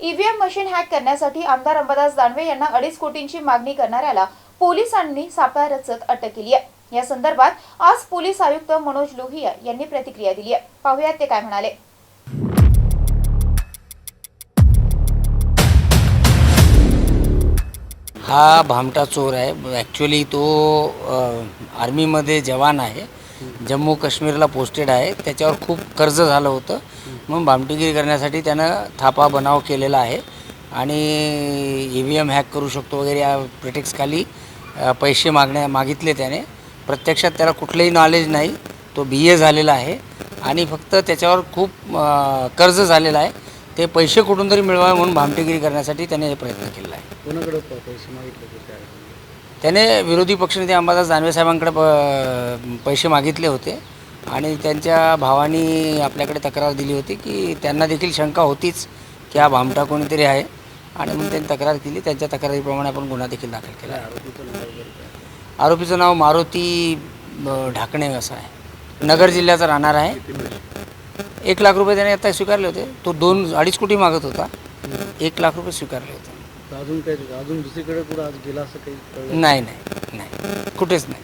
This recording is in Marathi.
ईव्हीएम मशीन हॅक करण्यासाठी आमदार अंबादास दानवे यांना अडीच कोटींची मागणी करणाऱ्याला पोलिसांनी सापळा रचत अटक केली आहे. या संदर्भात आज पोलीस आयुक्त मनोज लोहिया यांनी प्रतिक्रिया दिली आहे. पाहुयात ते काय म्हणाले. हा भामटा चोर आहे. ॲक्च्युली तो आर्मीमध्ये जवान आहे. जम्मू काश्मीरला पोस्टेड आहे. त्याच्यावर खूप कर्ज झालं होतं. म्हणून भामटेगिरी करण्यासाठी त्यानं थापा बनाव केलेला आहे. आणि ई व्ही एम हॅक करू शकतो वगैरे या प्रिटेक्सखाली पैसे मागण्या मागितले त्याने. प्रत्यक्षात त्याला कुठलंही नॉलेज नाही. तो बी ए झालेला आहे. आणि फक्त त्याच्यावर खूप कर्ज झालेला आहे. ते पैसे कुठून तरी मिळवावे म्हणून भामटेगिरी करण्यासाठी त्याने हे प्रयत्न केलेला आहे. कोणाकडे प- पैसे मागितले ते काय त्याने विरोधी पक्षनेते अंबादास दानवे साहेबांकडे प पैसे मागितले होते आणि त्यांच्या भावानी आपल्याकडे तक्रार दिली होती की त्यांना देखील शंका होतीच की हा भामटा कोणीतरी आहे. आणि म्हणून त्यांनी तक्रार केली. त्यांच्या तक्रारीप्रमाणे आपण गुन्हा देखील दाखल केला आहे. आरोपीचं नाव वगैरे काय? आरोपीचं नाव मारुती अ, ढाकणे असं आहे. नगर जिल्ह्याचा राहणार आहे. एक लाख रुपये त्याने आता स्वीकारले होते. तो दोन अडीच कोटी मागत होता. एक लाख रुपये स्वीकारले होते. अजून काही अजून दुसरीकडे कुठं आज गेला असं काही कळलं? नाही नाही नाही. कुठेच नाही.